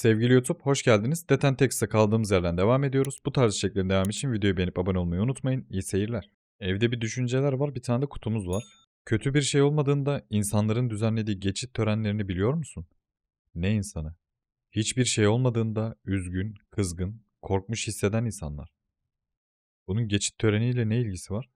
Sevgili YouTube hoş geldiniz. Detentext'te kaldığımız yerden devam ediyoruz. Bu tarz içeriklerin devamı için videoyu beğenip abone olmayı unutmayın. İyi seyirler. Evde bir düşünceler var, bir tane de kutumuz var. Kötü bir şey olmadığında insanların düzenlediği geçit törenlerini biliyor musun? Ne insanı? Hiçbir şey olmadığında üzgün, kızgın, korkmuş hisseden insanlar. Bunun geçit töreniyle ne ilgisi var?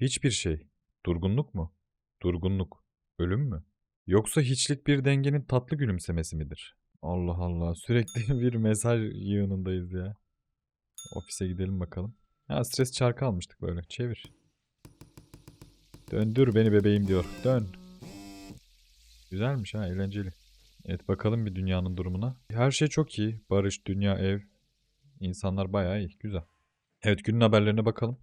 Hiçbir şey. Durgunluk mu? Durgunluk. Ölüm mü? Yoksa hiçlik bir dengenin tatlı gülümsemesi midir? Allah Allah. Sürekli bir mesaj yığınındayız ya. Ofise gidelim bakalım. Ha stres çarkı almıştık böyle. Çevir. Döndür beni bebeğim diyor. Dön. Güzelmiş ha eğlenceli. Evet bakalım bir dünyanın durumuna. Her şey çok iyi. Barış, dünya, ev. İnsanlar bayağı iyi. Güzel. Evet günün haberlerine bakalım.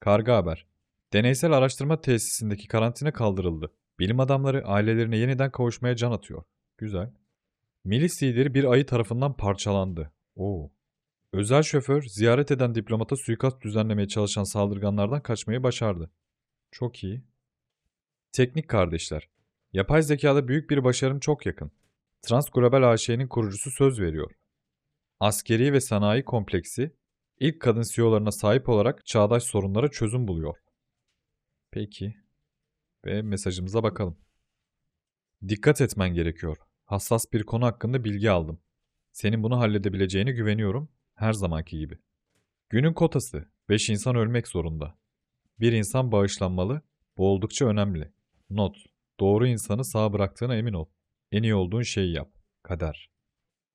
Karga haber. Deneysel araştırma tesisindeki karantina kaldırıldı. Bilim adamları ailelerine yeniden kavuşmaya can atıyor. Güzel. Milis lideri bir ayı tarafından parçalandı. Oo. Özel şoför ziyaret eden diplomata suikast düzenlemeye çalışan saldırganlardan kaçmayı başardı. Çok iyi. Teknik kardeşler. Yapay zekada büyük bir başarım çok yakın. Transglobal AŞ'nin kurucusu söz veriyor. Askeri ve sanayi kompleksi ilk kadın CEO'larına sahip olarak çağdaş sorunlara çözüm buluyor. Peki. Ve mesajımıza bakalım. Dikkat etmen gerekiyor. Hassas bir konu hakkında bilgi aldım. Senin bunu halledebileceğine güveniyorum. Her zamanki gibi. Günün kotası. 5 insan ölmek zorunda. Bir insan bağışlanmalı. Bu oldukça önemli. Not. Doğru insanı sağ bıraktığına emin ol. En iyi olduğun şeyi yap. Kader.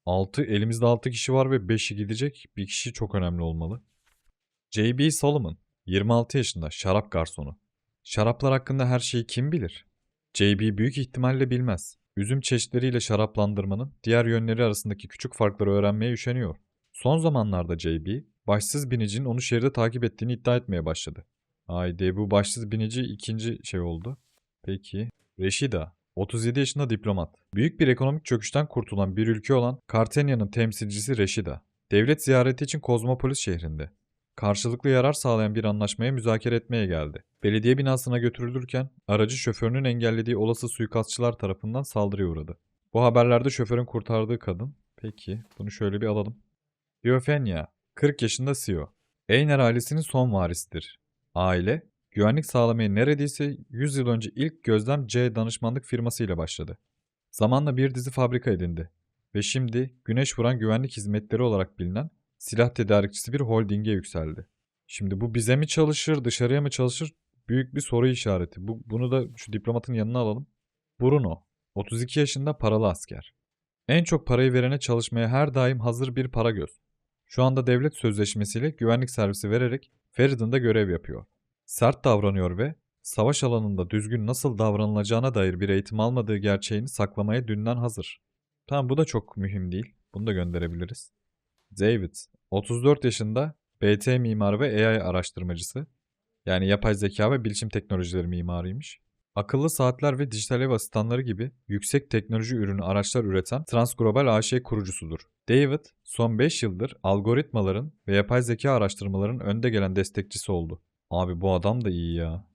6. Elimizde 6 kişi var ve 5'i gidecek. Bir kişi çok önemli olmalı. J.B. Solomon. 26 yaşında. Şarap garsonu. Şaraplar hakkında her şeyi kim bilir? JB büyük ihtimalle bilmez. Üzüm çeşitleriyle şaraplandırmanın diğer yönleri arasındaki küçük farkları öğrenmeye üşeniyor. Son zamanlarda JB, başsız binicinin onu şehirde takip ettiğini iddia etmeye başladı. Haydi bu başsız binici ikinci şey oldu. Peki. Reşida, 37 yaşında diplomat. Büyük bir ekonomik çöküşten kurtulan bir ülke olan Kartenya'nın temsilcisi Reşida. Devlet ziyareti için Kozmopolis şehrinde. Karşılıklı yarar sağlayan bir anlaşmaya müzakere etmeye geldi. Belediye binasına götürülürken aracı şoförünün engellediği olası suikastçılar tarafından saldırıya uğradı. Bu haberlerde şoförün kurtardığı kadın. Peki bunu şöyle bir alalım. Diofenya, 40 yaşında CEO. Eyner ailesinin son varisidir. Aile, güvenlik sağlamaya neredeyse 100 yıl önce ilk gözlem C danışmanlık firması ile başladı. Zamanla bir dizi fabrika edindi ve şimdi güneş vuran güvenlik hizmetleri olarak bilinen silah tedarikçisi bir holdinge yükseldi. Şimdi bu bize mi çalışır, dışarıya mı çalışır? Büyük bir soru işareti. Bu, bunu da şu diplomatın yanına alalım. Bruno, 32 yaşında paralı asker. En çok parayı verene çalışmaya her daim hazır bir para göz. Şu anda devlet sözleşmesiyle güvenlik servisi vererek Feridun'da görev yapıyor. Sert davranıyor ve savaş alanında düzgün nasıl davranılacağına dair bir eğitim almadığı gerçeğini saklamaya dünden hazır. Tamam bu da çok mühim değil. Bunu da gönderebiliriz. David, 34 yaşında BT mimarı ve AI araştırmacısı. Yani yapay zeka ve bilişim teknolojileri mimarıymış. Akıllı saatler ve dijital ev asistanları gibi yüksek teknoloji ürünü araçlar üreten Transglobal AŞ kurucusudur. David, son 5 yıldır algoritmaların ve yapay zeka araştırmaların önde gelen destekçisi oldu. Abi bu adam da iyi ya.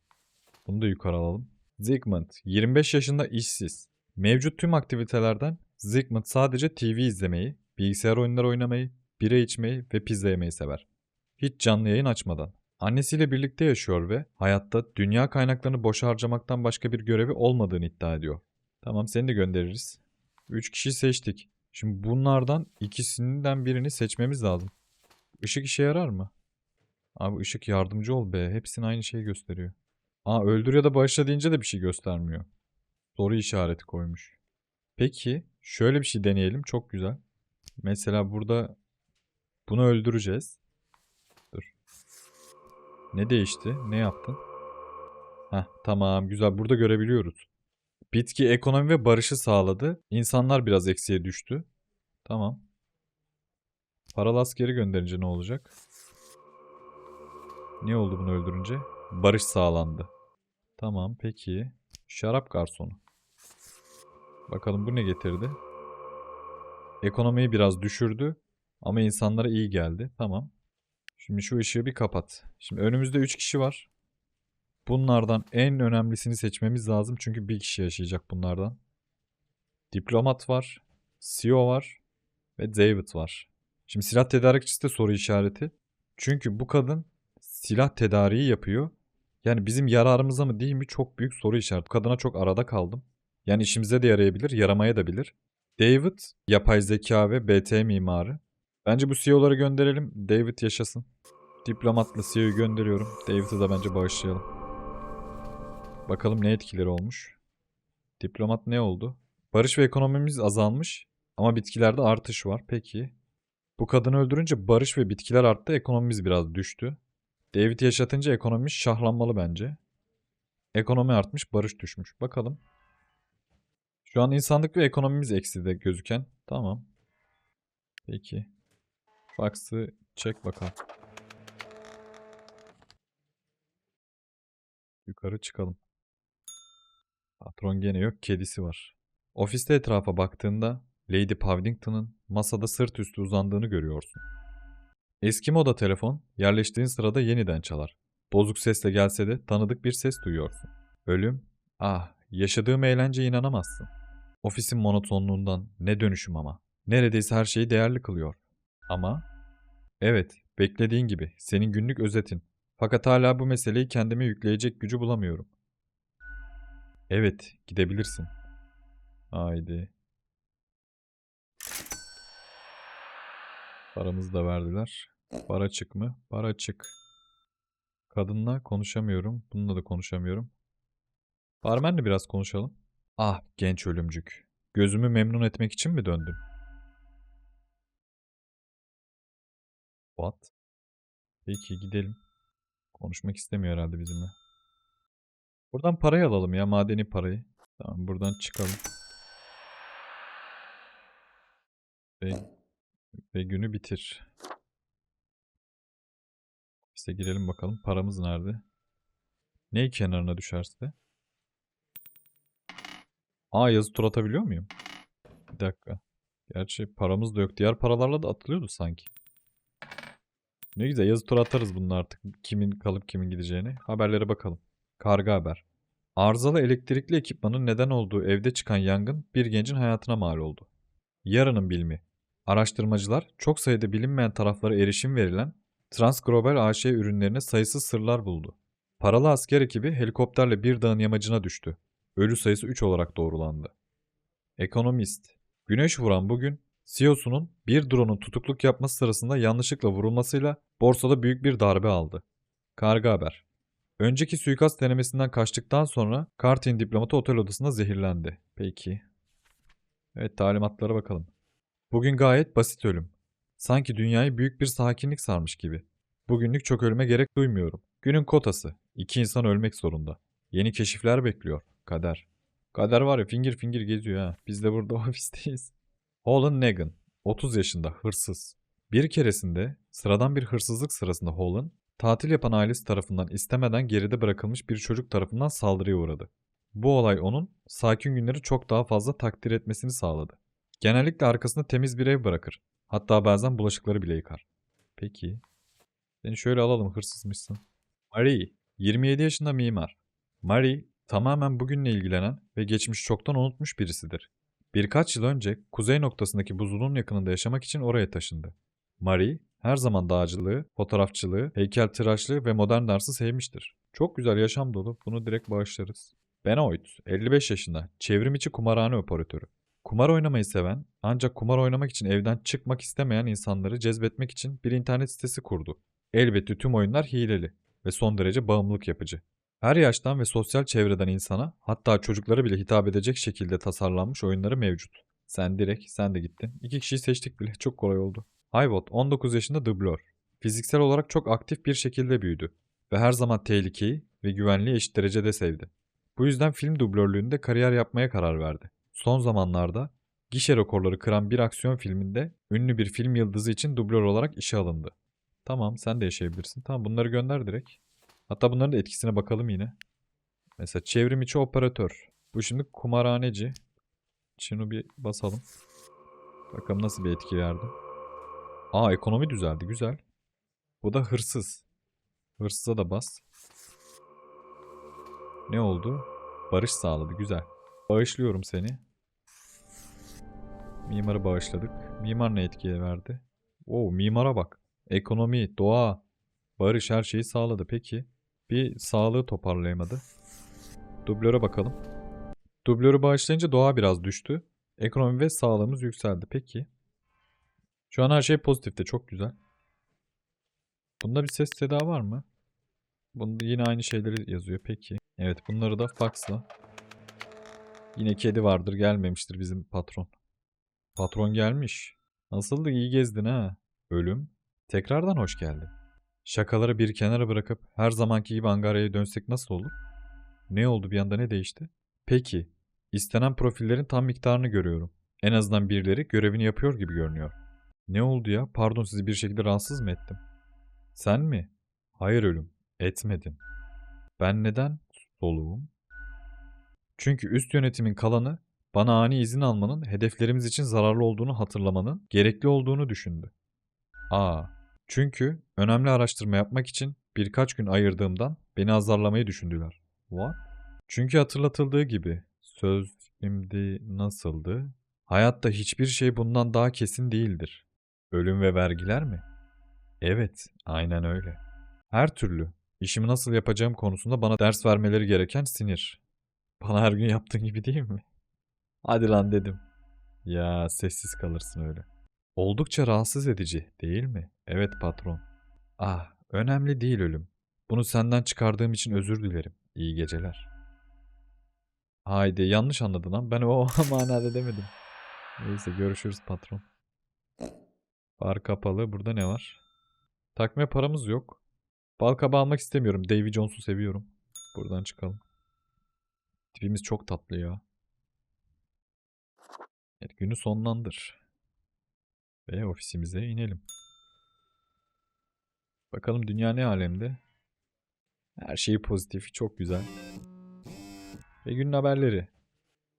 Bunu da yukarı alalım. Zigmund, 25 yaşında işsiz. Mevcut tüm aktivitelerden Zigmund sadece TV izlemeyi, bilgisayar oyunları oynamayı, bira içmeyi ve pizza yemeyi sever. Hiç canlı yayın açmadan. Annesiyle birlikte yaşıyor ve hayatta dünya kaynaklarını boş harcamaktan başka bir görevi olmadığını iddia ediyor. Tamam seni de göndeririz. 3 kişiyi seçtik. Şimdi bunlardan ikisinden birini seçmemiz lazım. Işık işe yarar mı? Abi ışık yardımcı ol be. Hepsini aynı şeyi gösteriyor. Aa öldür ya da bağışla deyince de bir şey göstermiyor. Soru işareti koymuş. Peki şöyle bir şey deneyelim. Çok güzel. Mesela burada bunu öldüreceğiz. Dur. Ne değişti? Ne yaptın? Heh tamam güzel burada görebiliyoruz. Bitki ekonomi ve barışı sağladı. İnsanlar biraz eksiye düştü. Tamam. Paralı askeri gönderince ne olacak? Ne oldu bunu öldürünce? Barış sağlandı. Tamam peki. Şarap garsonu. Bakalım bu ne getirdi? Ekonomiyi biraz düşürdü. Ama insanlara iyi geldi. Tamam. Şimdi şu ışığı bir kapat. Şimdi önümüzde 3 kişi var. Bunlardan en önemlisini seçmemiz lazım. Çünkü bir kişi yaşayacak bunlardan. Diplomat var. CEO var. Ve David var. Şimdi silah tedarikçisi de soru işareti. Çünkü bu kadın silah tedariği yapıyor. Yani bizim yararımıza mı değil mi çok büyük soru işareti. Bu kadına çok arada kaldım. Yani işimize de yarayabilir, yaramaya da bilir. David yapay zeka ve BT mimarı. Bence bu CEO'ları gönderelim. David yaşasın. Diplomatla CEO'yu gönderiyorum. David'i de bence bağışlayalım. Bakalım ne etkileri olmuş. Diplomat ne oldu? Barış ve ekonomimiz azalmış ama bitkilerde artış var. Peki. Bu kadını öldürünce barış ve bitkiler arttı, ekonomimiz biraz düştü. David yaşatınca ekonomimiz şahlanmalı bence. Ekonomi artmış, barış düşmüş. Bakalım. Şu an insanlık ve ekonomimiz ekside gözüken. Tamam. Peki. Fax'ı çek bakalım. Yukarı çıkalım. Patron gene yok, kedisi var. Ofiste etrafa baktığında Lady Pavdington'ın masada sırt üstü uzandığını görüyorsun. Eski moda telefon yerleştiğin sırada yeniden çalar. Bozuk sesle gelse de tanıdık bir ses duyuyorsun. Ölüm, ah yaşadığım eğlenceye inanamazsın. Ofisin monotonluğundan ne dönüşüm ama. Neredeyse her şeyi değerli kılıyor. Ama, evet beklediğin gibi senin günlük özetin. Fakat hala bu meseleyi kendime yükleyecek gücü bulamıyorum. Evet, gidebilirsin. Haydi. Paramızı da verdiler. Para çık mı? Para çık. Kadınla konuşamıyorum. Bununla da konuşamıyorum. Barmenle biraz konuşalım. Ah genç ölümcük. Gözümü memnun etmek için mi döndün? What? Peki gidelim. Konuşmak istemiyor herhalde bizimle. Buradan parayı alalım ya madeni parayı. Tamam buradan çıkalım. Ve, ve günü bitir. İşte girelim bakalım paramız nerede? Ney kenarına düşerse? Aa yazı tur atabiliyor muyum? Bir dakika. Gerçi paramız da yok. Diğer paralarla da atılıyordu sanki. Ne güzel yazı tur atarız bunun artık. Kimin kalıp kimin gideceğini. Haberlere bakalım. Karga haber. Arızalı elektrikli ekipmanın neden olduğu evde çıkan yangın bir gencin hayatına mal oldu. Yarının bilimi. Araştırmacılar çok sayıda bilinmeyen taraflara erişim verilen Transglobal AŞ ürünlerine sayısız sırlar buldu. Paralı asker ekibi helikopterle bir dağın yamacına düştü. Ölü sayısı 3 olarak doğrulandı. Ekonomist. Güneş vuran bugün CEO'sunun bir drone'un tutukluk yapması sırasında yanlışlıkla vurulmasıyla borsada büyük bir darbe aldı. Karga haber. Önceki suikast denemesinden kaçtıktan sonra Cartin diplomatı otel odasında zehirlendi. Peki. Evet talimatlara bakalım. Bugün gayet basit ölüm. Sanki dünyayı büyük bir sakinlik sarmış gibi. Bugünlük çok ölüme gerek duymuyorum. Günün kotası. İki insan ölmek zorunda. Yeni keşifler bekliyor. Kader. Kader var ya fingir fingir geziyor ha. Biz de burada ofisteyiz. Holland Negan. 30 yaşında hırsız. Bir keresinde sıradan bir hırsızlık sırasında Holland, tatil yapan ailesi tarafından istemeden geride bırakılmış bir çocuk tarafından saldırıya uğradı. Bu olay onun sakin günleri çok daha fazla takdir etmesini sağladı. Genellikle arkasında temiz bir ev bırakır. Hatta bazen bulaşıkları bile yıkar. Peki. Seni şöyle alalım hırsızmışsın. Marie, 27 yaşında mimar. Marie, tamamen bugünle ilgilenen ve geçmiş çoktan unutmuş birisidir. Birkaç yıl önce kuzey noktasındaki buzulun yakınında yaşamak için oraya taşındı. Marie, her zaman dağcılığı, fotoğrafçılığı, heykeltıraşlığı ve modern dansı sevmiştir. Çok güzel yaşam dolu, bunu direkt bağışlarız. Benoit, 55 yaşında, çevrim içi kumarhane operatörü. Kumar oynamayı seven, ancak kumar oynamak için evden çıkmak istemeyen insanları cezbetmek için bir internet sitesi kurdu. Elbette tüm oyunlar hileli ve son derece bağımlılık yapıcı. Her yaştan ve sosyal çevreden insana, hatta çocuklara bile hitap edecek şekilde tasarlanmış oyunları mevcut. Sen direkt, sen de gittin. İki kişiyi seçtik bile, çok kolay oldu. Hayvot, 19 yaşında dublör. Fiziksel olarak çok aktif bir şekilde büyüdü ve her zaman tehlikeyi ve güvenliği eşit derecede sevdi. Bu yüzden film dublörlüğünde kariyer yapmaya karar verdi. Son zamanlarda gişe rekorları kıran bir aksiyon filminde ünlü bir film yıldızı için dublör olarak işe alındı. Tamam sen de yaşayabilirsin. Tamam bunları gönder direkt. Hatta bunların da etkisine bakalım yine. Mesela çevrim içi operatör. Bu şimdi kumarhaneci. Şunu bir basalım. Bakalım nasıl bir etki verdi. Aa ekonomi düzeldi güzel. Bu da hırsız. Hırsıza da bas. Ne oldu? Barış sağladı güzel. Bağışlıyorum seni. Mimarı bağışladık. Mimar ne etkiye verdi? Oo mimara bak. Ekonomi, doğa, barış her şeyi sağladı. Peki bir sağlığı toparlayamadı. Dublöre bakalım. Dublörü bağışlayınca doğa biraz düştü. Ekonomi ve sağlığımız yükseldi. Peki. Şu an her şey pozitifte. Çok güzel. Bunda bir ses seda var mı? Bunda yine aynı şeyleri yazıyor. Peki. Evet bunları da faxla. Yine kedi vardır gelmemiştir bizim patron. Patron gelmiş. Nasıldı iyi gezdin ha? Ölüm. Tekrardan hoş geldin. Şakaları bir kenara bırakıp her zamanki gibi Angarya'ya dönsek nasıl olur? Ne oldu bir anda ne değişti? Peki. istenen profillerin tam miktarını görüyorum. En azından birileri görevini yapıyor gibi görünüyor. Ne oldu ya? Pardon sizi bir şekilde rahatsız mı ettim? Sen mi? Hayır ölüm. Etmedin. Ben neden soluğum? Çünkü üst yönetimin kalanı bana ani izin almanın hedeflerimiz için zararlı olduğunu hatırlamanın gerekli olduğunu düşündü. Aa, çünkü önemli araştırma yapmak için birkaç gün ayırdığımdan beni azarlamayı düşündüler. What? Çünkü hatırlatıldığı gibi söz şimdi nasıldı? Hayatta hiçbir şey bundan daha kesin değildir. Ölüm ve vergiler mi? Evet, aynen öyle. Her türlü işimi nasıl yapacağım konusunda bana ders vermeleri gereken sinir. Bana her gün yaptığın gibi değil mi? Hadi lan dedim. Ya sessiz kalırsın öyle. Oldukça rahatsız edici değil mi? Evet patron. Ah önemli değil ölüm. Bunu senden çıkardığım için özür dilerim. İyi geceler. Haydi yanlış anladın lan. Ben o manada demedim. Neyse görüşürüz patron. Bar kapalı. Burada ne var? Takma paramız yok. Bal kabağı almak istemiyorum. Davy Jones'u seviyorum. Buradan çıkalım. Tipimiz çok tatlı ya. Evet, günü sonlandır. Ve ofisimize inelim. Bakalım dünya ne alemde? Her şey pozitif, çok güzel. Ve günün haberleri.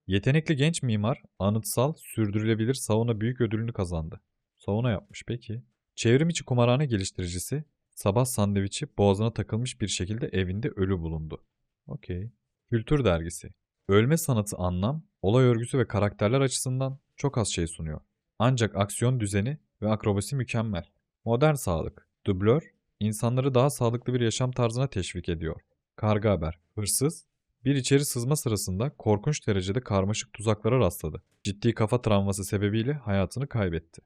Yetenekli genç mimar, anıtsal, sürdürülebilir sauna büyük ödülünü kazandı. Sauna yapmış peki. Çevrim içi kumarhane geliştiricisi, sabah sandviçi boğazına takılmış bir şekilde evinde ölü bulundu. Okey. Kültür dergisi. Ölme sanatı anlam, olay örgüsü ve karakterler açısından çok az şey sunuyor. Ancak aksiyon düzeni ve akrobasi mükemmel. Modern sağlık. Dublör, insanları daha sağlıklı bir yaşam tarzına teşvik ediyor. Karga haber. Hırsız, bir içeri sızma sırasında korkunç derecede karmaşık tuzaklara rastladı. Ciddi kafa travması sebebiyle hayatını kaybetti.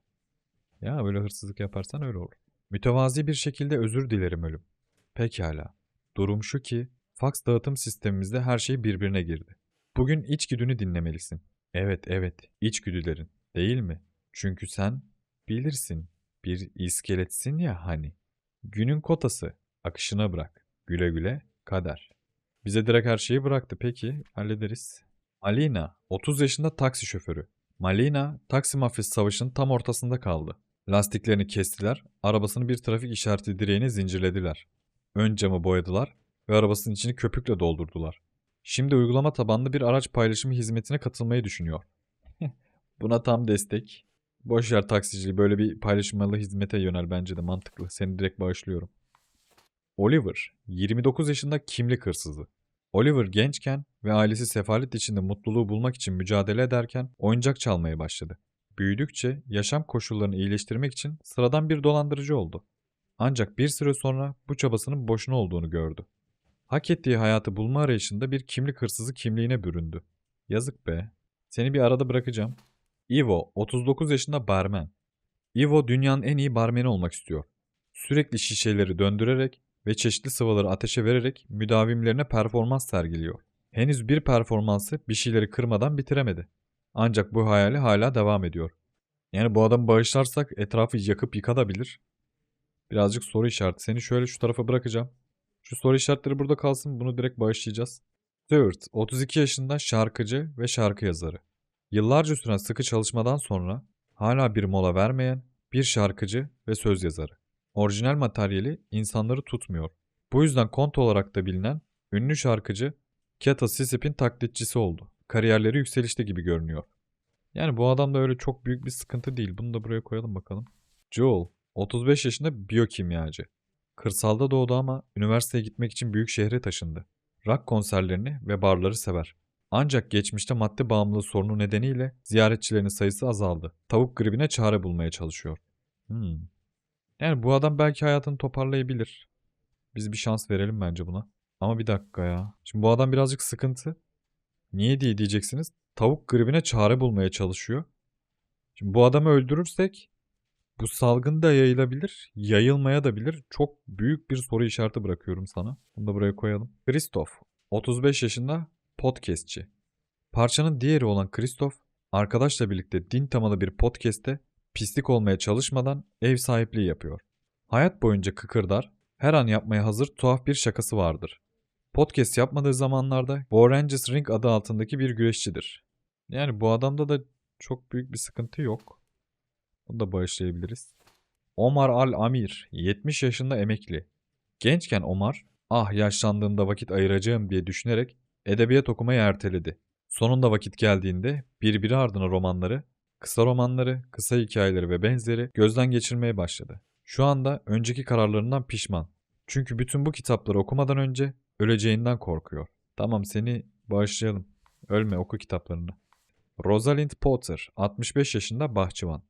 Ya böyle hırsızlık yaparsan öyle olur. Mütevazi bir şekilde özür dilerim ölüm. Pekala. Durum şu ki, fax dağıtım sistemimizde her şey birbirine girdi. Bugün içgüdünü dinlemelisin. Evet evet, içgüdülerin. Değil mi? Çünkü sen bilirsin. Bir iskeletsin ya hani. Günün kotası. Akışına bırak. Güle güle kader. Bize direkt her şeyi bıraktı. Peki hallederiz. Alina 30 yaşında taksi şoförü. Malina taksi mafyası savaşının tam ortasında kaldı. Lastiklerini kestiler, arabasını bir trafik işareti direğine zincirlediler. Ön camı boyadılar ve arabasının içini köpükle doldurdular. Şimdi uygulama tabanlı bir araç paylaşımı hizmetine katılmayı düşünüyor. Buna tam destek. Boş yer taksiciliği böyle bir paylaşmalı hizmete yönel bence de mantıklı. Seni direkt bağışlıyorum. Oliver, 29 yaşında kimlik hırsızı. Oliver gençken ve ailesi sefalet içinde mutluluğu bulmak için mücadele ederken oyuncak çalmaya başladı. Büyüdükçe yaşam koşullarını iyileştirmek için sıradan bir dolandırıcı oldu. Ancak bir süre sonra bu çabasının boşuna olduğunu gördü. Hak ettiği hayatı bulma arayışında bir kimlik hırsızı kimliğine büründü. Yazık be. Seni bir arada bırakacağım. Ivo, 39 yaşında barmen. Ivo dünyanın en iyi barmeni olmak istiyor. Sürekli şişeleri döndürerek ve çeşitli sıvıları ateşe vererek müdavimlerine performans sergiliyor. Henüz bir performansı bir şeyleri kırmadan bitiremedi. Ancak bu hayali hala devam ediyor. Yani bu adamı bağışlarsak etrafı yakıp yıkatabilir. Birazcık soru işareti. Seni şöyle şu tarafa bırakacağım. Şu soru işaretleri burada kalsın. Bunu direkt bağışlayacağız. Stewart, 32 yaşında şarkıcı ve şarkı yazarı. Yıllarca süren sıkı çalışmadan sonra hala bir mola vermeyen bir şarkıcı ve söz yazarı. Orijinal materyali insanları tutmuyor. Bu yüzden kont olarak da bilinen ünlü şarkıcı Kata Sisip'in taklitçisi oldu. Kariyerleri yükselişte gibi görünüyor. Yani bu adam da öyle çok büyük bir sıkıntı değil. Bunu da buraya koyalım bakalım. Joel, 35 yaşında biyokimyacı. Kırsalda doğdu ama üniversiteye gitmek için büyük şehre taşındı. Rock konserlerini ve barları sever. Ancak geçmişte madde bağımlılığı sorunu nedeniyle ziyaretçilerin sayısı azaldı. Tavuk gribine çare bulmaya çalışıyor. Hmm. Yani bu adam belki hayatını toparlayabilir. Biz bir şans verelim bence buna. Ama bir dakika ya. Şimdi bu adam birazcık sıkıntı. Niye diye diyeceksiniz. Tavuk gribine çare bulmaya çalışıyor. Şimdi bu adamı öldürürsek bu salgın da yayılabilir, yayılmaya da bilir. Çok büyük bir soru işareti bırakıyorum sana. Bunu da buraya koyalım. Christoph, 35 yaşında podcastçi. Parçanın diğeri olan Christoph, arkadaşla birlikte din temalı bir podcast'te pislik olmaya çalışmadan ev sahipliği yapıyor. Hayat boyunca kıkırdar, her an yapmaya hazır tuhaf bir şakası vardır. Podcast yapmadığı zamanlarda War Rangers Ring adı altındaki bir güreşçidir. Yani bu adamda da çok büyük bir sıkıntı yok. Bunu da bağışlayabiliriz. Omar Al-Amir, 70 yaşında emekli. Gençken Omar, ah yaşlandığımda vakit ayıracağım diye düşünerek edebiyat okumayı erteledi. Sonunda vakit geldiğinde birbiri ardına romanları, kısa romanları, kısa hikayeleri ve benzeri gözden geçirmeye başladı. Şu anda önceki kararlarından pişman. Çünkü bütün bu kitapları okumadan önce öleceğinden korkuyor. Tamam seni bağışlayalım. Ölme oku kitaplarını. Rosalind Potter, 65 yaşında bahçıvan.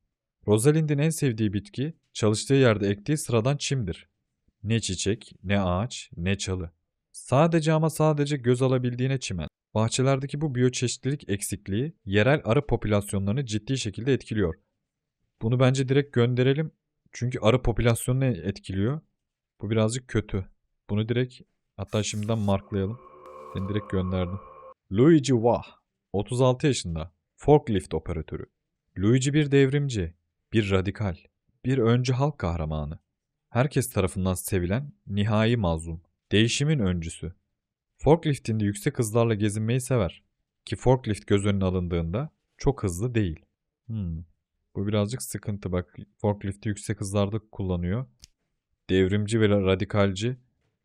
Rosalind'in en sevdiği bitki, çalıştığı yerde ektiği sıradan çimdir. Ne çiçek, ne ağaç, ne çalı. Sadece ama sadece göz alabildiğine çimen. Bahçelerdeki bu biyoçeşitlilik eksikliği yerel arı popülasyonlarını ciddi şekilde etkiliyor. Bunu bence direkt gönderelim. Çünkü arı popülasyonunu etkiliyor. Bu birazcık kötü. Bunu direkt hatta şimdiden marklayalım. Seni direkt gönderdim. Luigi Wah, 36 yaşında. Forklift operatörü. Luigi bir devrimci, bir radikal, bir öncü halk kahramanı. Herkes tarafından sevilen nihai mazlum. Değişimin öncüsü. Forklift'inde yüksek hızlarla gezinmeyi sever. Ki forklift göz önüne alındığında çok hızlı değil. Hmm. Bu birazcık sıkıntı bak. Forklift'i yüksek hızlarda kullanıyor. Devrimci ve radikalci.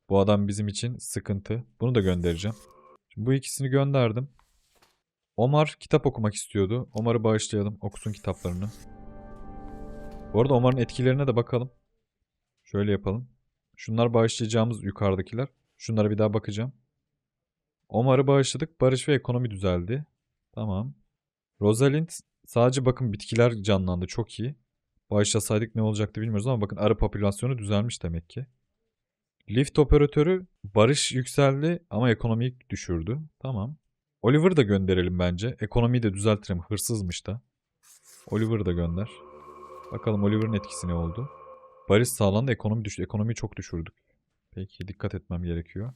Bu adam bizim için sıkıntı. Bunu da göndereceğim. Şimdi bu ikisini gönderdim. Omar kitap okumak istiyordu. Omar'ı bağışlayalım. Okusun kitaplarını. Bu arada Omar'ın etkilerine de bakalım. Şöyle yapalım. Şunlar bağışlayacağımız yukarıdakiler. Şunlara bir daha bakacağım. Omar'ı bağışladık. Barış ve ekonomi düzeldi. Tamam. Rosalind sadece bakın bitkiler canlandı. Çok iyi. Bağışlasaydık ne olacaktı bilmiyoruz ama bakın arı popülasyonu düzelmiş demek ki. Lift operatörü barış yükseldi ama ekonomiyi düşürdü. Tamam. Oliver'ı da gönderelim bence. Ekonomiyi de düzeltirim. Hırsızmış da. Oliver'ı da gönder. Bakalım Oliver'ın etkisi ne oldu? Barış sağlandı, ekonomi düştü. Ekonomiyi çok düşürdük. Peki dikkat etmem gerekiyor.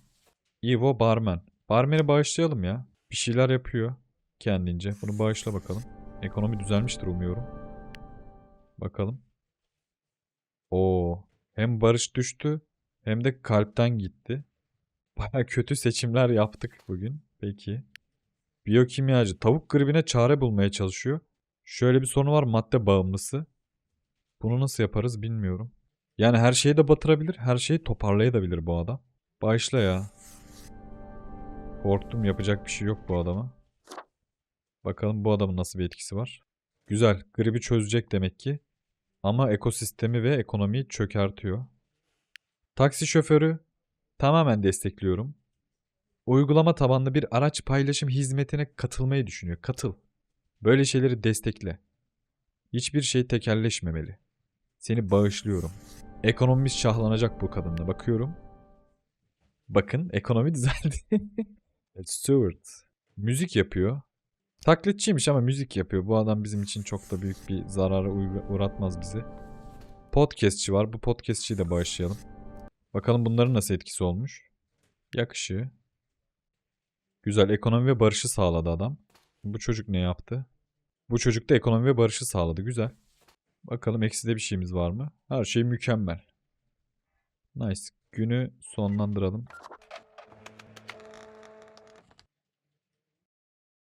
Ivo Barman. Barmen'i bağışlayalım ya. Bir şeyler yapıyor kendince. Bunu bağışla bakalım. Ekonomi düzelmiştir umuyorum. Bakalım. Oo, hem barış düştü hem de kalpten gitti. Baya kötü seçimler yaptık bugün. Peki. Biyokimyacı tavuk gribine çare bulmaya çalışıyor. Şöyle bir sorunu var madde bağımlısı. Bunu nasıl yaparız bilmiyorum. Yani her şeyi de batırabilir, her şeyi toparlayabilir bu adam. Bağışla ya. Korktum yapacak bir şey yok bu adama. Bakalım bu adamın nasıl bir etkisi var. Güzel, gribi çözecek demek ki. Ama ekosistemi ve ekonomiyi çökertiyor. Taksi şoförü tamamen destekliyorum. Uygulama tabanlı bir araç paylaşım hizmetine katılmayı düşünüyor. Katıl. Böyle şeyleri destekle. Hiçbir şey tekelleşmemeli. Seni bağışlıyorum. Ekonomimiz şahlanacak bu kadınla. Bakıyorum. Bakın ekonomi düzeldi. Stewart. Müzik yapıyor. Taklitçiymiş ama müzik yapıyor. Bu adam bizim için çok da büyük bir zarara uğratmaz bizi. Podcastçi var. Bu podcastçiyi de bağışlayalım. Bakalım bunların nasıl etkisi olmuş. Yakışı. Güzel ekonomi ve barışı sağladı adam. Bu çocuk ne yaptı? Bu çocuk da ekonomi ve barışı sağladı. Güzel. Bakalım ekside bir şeyimiz var mı? Her şey mükemmel. Nice. Günü sonlandıralım.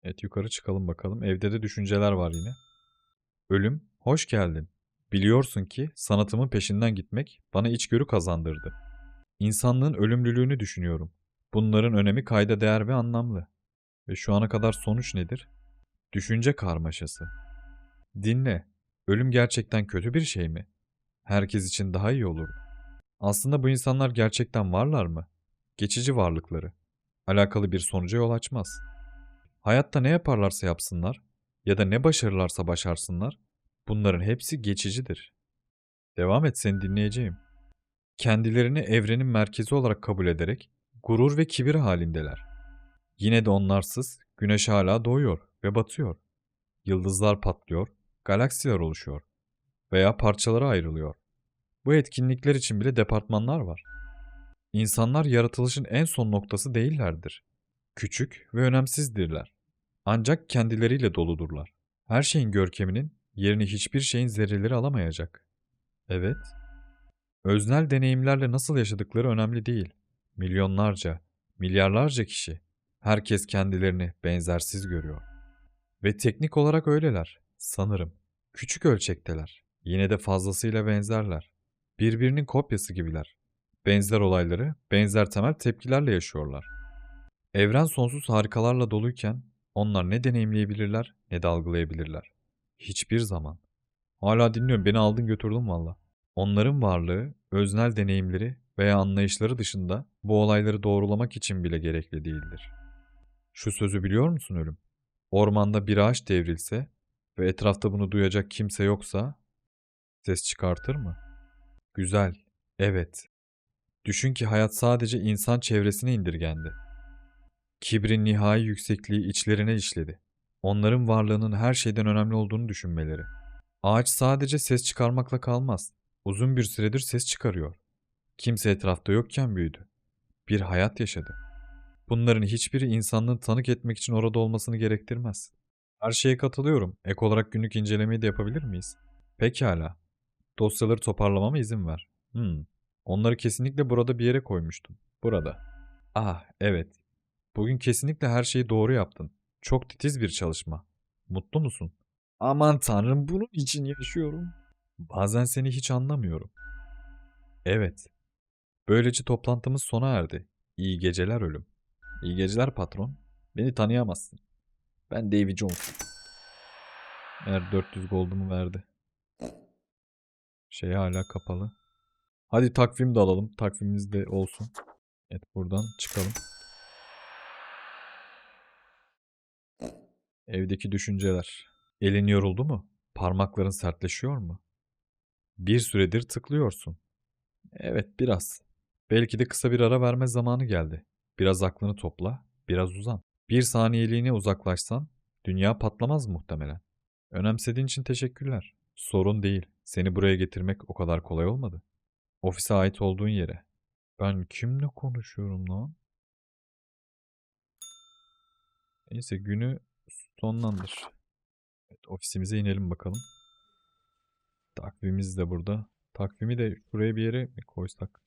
Evet yukarı çıkalım bakalım. Evde de düşünceler var yine. Ölüm, hoş geldin. Biliyorsun ki sanatımın peşinden gitmek bana içgörü kazandırdı. İnsanlığın ölümlülüğünü düşünüyorum. Bunların önemi kayda değer ve anlamlı. Ve şu ana kadar sonuç nedir? Düşünce karmaşası. Dinle. Ölüm gerçekten kötü bir şey mi? Herkes için daha iyi olurdu. Aslında bu insanlar gerçekten varlar mı? Geçici varlıkları. Alakalı bir sonuca yol açmaz. Hayatta ne yaparlarsa yapsınlar ya da ne başarırlarsa başarsınlar, bunların hepsi geçicidir. Devam et seni dinleyeceğim. Kendilerini evrenin merkezi olarak kabul ederek gurur ve kibir halindeler. Yine de onlarsız güneş hala doğuyor ve batıyor. Yıldızlar patlıyor, galaksiler oluşuyor veya parçalara ayrılıyor. Bu etkinlikler için bile departmanlar var. İnsanlar yaratılışın en son noktası değillerdir. Küçük ve önemsizdirler. Ancak kendileriyle doludurlar. Her şeyin görkeminin yerini hiçbir şeyin zerreleri alamayacak. Evet. Öznel deneyimlerle nasıl yaşadıkları önemli değil. Milyonlarca, milyarlarca kişi. Herkes kendilerini benzersiz görüyor. Ve teknik olarak öyleler, sanırım. Küçük ölçekteler. Yine de fazlasıyla benzerler. Birbirinin kopyası gibiler. Benzer olayları, benzer temel tepkilerle yaşıyorlar. Evren sonsuz harikalarla doluyken onlar ne deneyimleyebilirler ne de algılayabilirler. Hiçbir zaman. Hala dinliyorum beni aldın götürdün valla. Onların varlığı, öznel deneyimleri veya anlayışları dışında bu olayları doğrulamak için bile gerekli değildir. Şu sözü biliyor musun ölüm? Ormanda bir ağaç devrilse ve etrafta bunu duyacak kimse yoksa ses çıkartır mı? Güzel, evet. Düşün ki hayat sadece insan çevresine indirgendi. Kibrin nihai yüksekliği içlerine işledi. Onların varlığının her şeyden önemli olduğunu düşünmeleri. Ağaç sadece ses çıkarmakla kalmaz. Uzun bir süredir ses çıkarıyor. Kimse etrafta yokken büyüdü. Bir hayat yaşadı. Bunların hiçbiri insanlığın tanık etmek için orada olmasını gerektirmez. Her şeye katılıyorum. Ek olarak günlük incelemeyi de yapabilir miyiz? Pekala. Dosyaları toparlamama izin ver. Hmm. Onları kesinlikle burada bir yere koymuştum. Burada. Ah, evet. Bugün kesinlikle her şeyi doğru yaptın. Çok titiz bir çalışma. Mutlu musun? Aman tanrım bunun için yaşıyorum. Bazen seni hiç anlamıyorum. Evet. Böylece toplantımız sona erdi. İyi geceler ölüm. İyi geceler patron. Beni tanıyamazsın. Ben Davy Jones. Eğer 400 goldumu verdi. Şey hala kapalı. Hadi takvim de alalım. Takvimimiz de olsun. Evet buradan çıkalım. Evdeki düşünceler. Elin yoruldu mu? Parmakların sertleşiyor mu? Bir süredir tıklıyorsun. Evet biraz. Belki de kısa bir ara verme zamanı geldi. Biraz aklını topla, biraz uzan. Bir saniyeliğine uzaklaşsan dünya patlamaz muhtemelen. Önemsediğin için teşekkürler. Sorun değil. Seni buraya getirmek o kadar kolay olmadı. Ofise ait olduğun yere. Ben kimle konuşuyorum lan? Neyse günü sonlandır. Evet, ofisimize inelim bakalım. Takvimimiz de burada. Takvimi de şuraya bir yere mi koysak?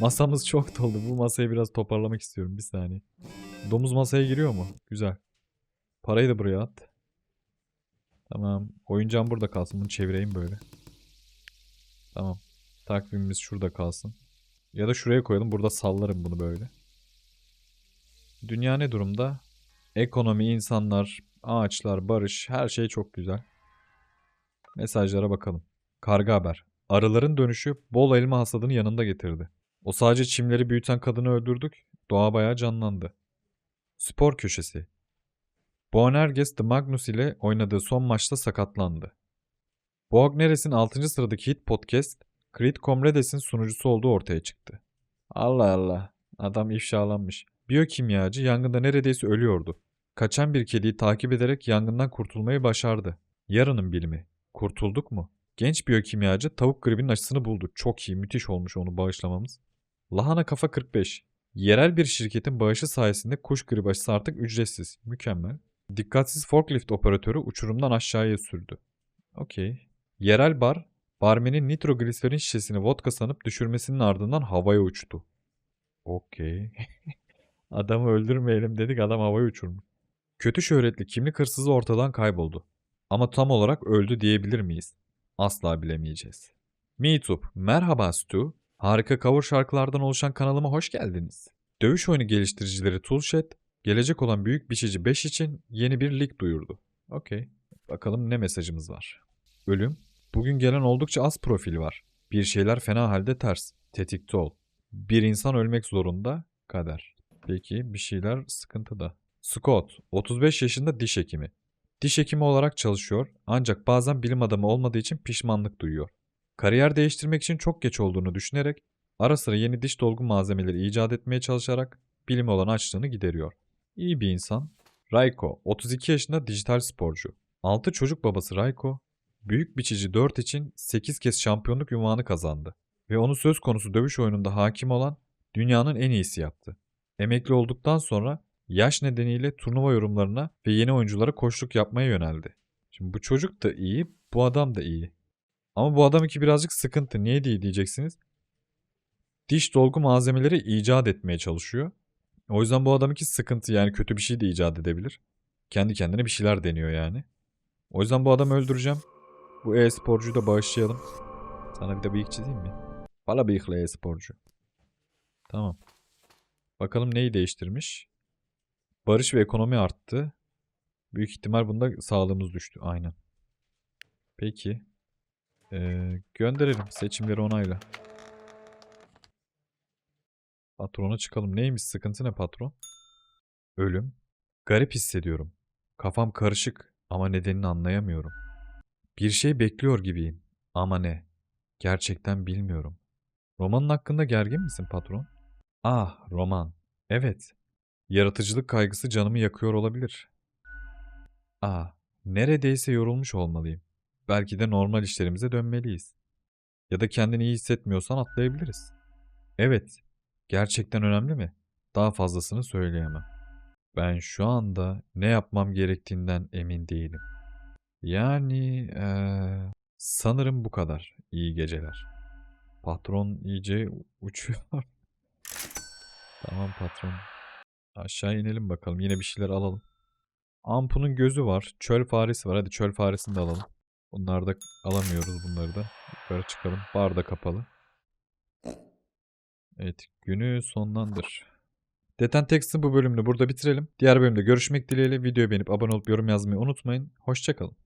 Masamız çok dolu. Bu masayı biraz toparlamak istiyorum. Bir saniye. Domuz masaya giriyor mu? Güzel. Parayı da buraya at. Tamam. Oyuncağım burada kalsın. Bunu çevireyim böyle. Tamam. Takvimimiz şurada kalsın. Ya da şuraya koyalım. Burada sallarım bunu böyle. Dünya ne durumda? Ekonomi, insanlar, ağaçlar, barış, her şey çok güzel. Mesajlara bakalım. Karga haber. Arıların dönüşü bol elma hasadını yanında getirdi. O sadece çimleri büyüten kadını öldürdük. Doğa bayağı canlandı. Spor köşesi. Boanerges de Magnus ile oynadığı son maçta sakatlandı. Boagneres'in 6. sıradaki hit podcast, Creed Comrades'in sunucusu olduğu ortaya çıktı. Allah Allah, adam ifşalanmış. Biyokimyacı yangında neredeyse ölüyordu. Kaçan bir kediyi takip ederek yangından kurtulmayı başardı. Yarının bilimi. Kurtulduk mu? Genç biyokimyacı tavuk gribinin aşısını buldu. Çok iyi, müthiş olmuş onu bağışlamamız. Lahana Kafa 45. Yerel bir şirketin bağışı sayesinde kuş gribi aşısı artık ücretsiz. Mükemmel. Dikkatsiz forklift operatörü uçurumdan aşağıya sürdü. Okey. Yerel bar, barmenin nitrogliserin şişesini vodka sanıp düşürmesinin ardından havaya uçtu. Okey. Adamı öldürmeyelim dedik adam havaya uçurmuş. Kötü şöhretli kimlik hırsızı ortadan kayboldu. Ama tam olarak öldü diyebilir miyiz? Asla bilemeyeceğiz. Meetup, merhaba Stu. Harika cover şarkılardan oluşan kanalıma hoş geldiniz. Dövüş oyunu geliştiricileri Toolshed, gelecek olan büyük biçici 5 için yeni bir lig duyurdu. Okey. Bakalım ne mesajımız var. Ölüm. Bugün gelen oldukça az profil var. Bir şeyler fena halde ters. Tetikte ol. Bir insan ölmek zorunda. Kader. Peki bir şeyler sıkıntıda. Scott, 35 yaşında diş hekimi. Diş hekimi olarak çalışıyor ancak bazen bilim adamı olmadığı için pişmanlık duyuyor. Kariyer değiştirmek için çok geç olduğunu düşünerek ara sıra yeni diş dolgu malzemeleri icat etmeye çalışarak bilime olan açlığını gideriyor. İyi bir insan. Raiko, 32 yaşında dijital sporcu. 6 çocuk babası Raiko, büyük biçici 4 için 8 kez şampiyonluk ünvanı kazandı. Ve onu söz konusu dövüş oyununda hakim olan dünyanın en iyisi yaptı. Emekli olduktan sonra yaş nedeniyle turnuva yorumlarına ve yeni oyunculara koçluk yapmaya yöneldi. Şimdi bu çocuk da iyi, bu adam da iyi. Ama bu adam iki birazcık sıkıntı. Niye değil diyeceksiniz. Diş dolgu malzemeleri icat etmeye çalışıyor. O yüzden bu adam iki sıkıntı yani kötü bir şey de icat edebilir. Kendi kendine bir şeyler deniyor yani. O yüzden bu adamı öldüreceğim. Bu e-sporcuyu da bağışlayalım. Sana bir de bıyık çizeyim mi? Bala bıyıklı e-sporcu. Tamam. Bakalım neyi değiştirmiş? Barış ve ekonomi arttı. Büyük ihtimal bunda sağlığımız düştü. Aynen. Peki. Ee, gönderelim. Seçimleri onayla. Patrona çıkalım. Neymiş sıkıntı ne patron? Ölüm. Garip hissediyorum. Kafam karışık ama nedenini anlayamıyorum. Bir şey bekliyor gibiyim. Ama ne? Gerçekten bilmiyorum. Romanın hakkında gergin misin patron? Ah, roman. Evet. Yaratıcılık kaygısı canımı yakıyor olabilir. Ah, neredeyse yorulmuş olmalıyım. Belki de normal işlerimize dönmeliyiz. Ya da kendini iyi hissetmiyorsan atlayabiliriz. Evet, gerçekten önemli mi? Daha fazlasını söyleyemem. Ben şu anda ne yapmam gerektiğinden emin değilim. Yani eee, sanırım bu kadar. İyi geceler. Patron iyice uçuyor. tamam patron. Aşağı inelim bakalım. Yine bir şeyler alalım. Ampu'nun gözü var. Çöl faresi var. Hadi çöl faresini de alalım. Bunları da alamıyoruz bunları da. Yukarı çıkalım. Bar da kapalı. Evet. Günü sonlandır. Deten Text'in bu bölümünü burada bitirelim. Diğer bölümde görüşmek dileğiyle. Videoyu beğenip abone olup yorum yazmayı unutmayın. Hoşçakalın.